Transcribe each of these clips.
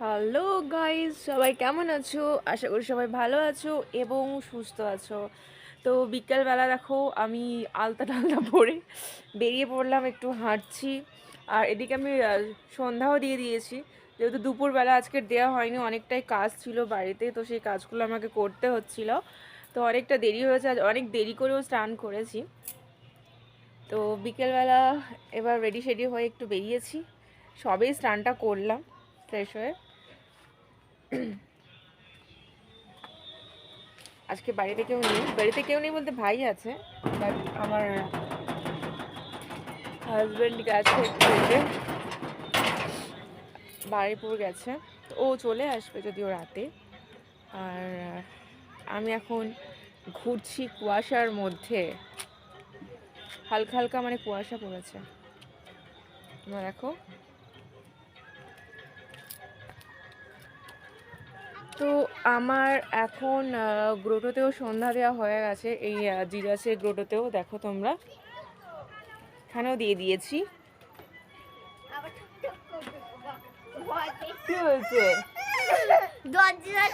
Hello guys সবাই কেমন আছো? আশা করি সবাই ভালো আছো এবং সুস্থ আছো। তো বিকেলবেলা দেখো, আমি আলতা টালতা পরে বেরিয়ে পড়লাম, একটু হাঁটছি। আর এদিকে আমি সন্ধ্যাও দিয়ে দিয়েছি। যেহেতু দুপুরবেলা আজকে দেওয়া হয়নি, অনেকটাই কাজ ছিল বাড়িতে, তো সেই কাজগুলো আমাকে করতে হচ্ছিল। তো অনেকটা দেরি হয়েছে, আজ অনেক দেরি করেও স্নান করেছি। তো বিকেলবেলা এবার রেডি সেডি হয়ে একটু বেরিয়েছি। সবেই স্নানটা করলাম। ফ্রেশ হয়ে। আজকে বাড়িতে কেউ নেই। বাড়িতে কেউ নেই বলতে ভাই আছে বাট আমার হাজব্যান্ড গেছে বাড়িপুর গেছে। ও চলে আসবে যদিও রাতে। আর আমি এখন ঘুরছি কুয়াশার মধ্যে। হালকা হালকা মানে কুয়াশা পড়েছে। দেখো। তো আমার এখন গ্রোটোতেও সন্ধ্যা দেওয়া হয়ে গেছে। এই জিরাসের গ্রোটোতেও দেখো তোমরা। এখানেও দিয়ে দিয়েছি। কি হয়েছে? দরজা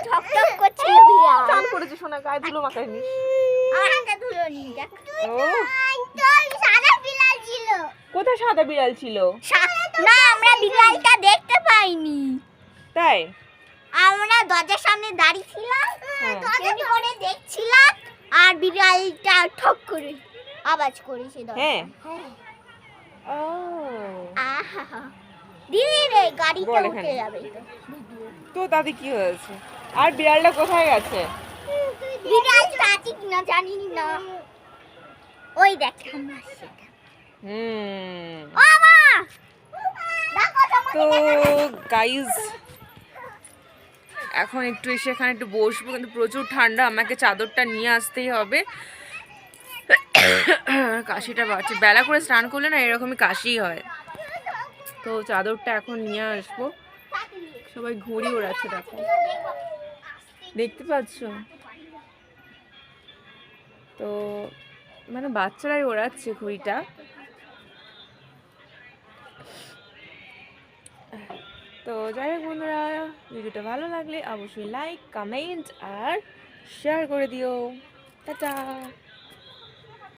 চান করেছে সোনা গায়ে ধুলো নি। দেখ। ও। সাদা বিড়াল ছিল। কোথায় সাদা বিড়াল ছিল? না আমরা বিড়ালটা দেখতে পাইনি। তাই? আমরা দরজার সামনে দাঁড়িয়ে ছিলাম। দরজা করে দেখছিলাম। আর বিড়ালটা ঠক করে আওয়াজ করেছে দরজা। হ্যাঁ। হ্যাঁ। ও। আহা। দিদি রে গাড়িতে উঠে যাবে। তো তাতে কি হয়েছে? আর বিড়ালটা কোথায় গেছে? বিড়ালটা আছে কিনা জানি না। ওই দেখ সামনে আসছে হুম। ও মা! তো গাইজ এখন একটু এসে এখানে একটু বসবো, কিন্তু প্রচুর ঠান্ডা, আমাকে চাদরটা নিয়ে আসতেই হবে। কাশিটা বাড়ছে। বেলা করে স্নান করলে না এরকমই কাশি হয়। তো চাদরটা এখন নিয়ে আসব। সবাই ঘুড়ি ওড়াচ্ছে, দেখো। দেখতে পাচ্ছ? তো মানে বাচ্চারাই ওড়াচ্ছে ঘুড়িটা। তো যাই হোক বন্ধুরা, ভিডিওটা ভালো লাগলে অবশ্যই লাইক কমেন্ট আর শেয়ার করে দিও। টাটা।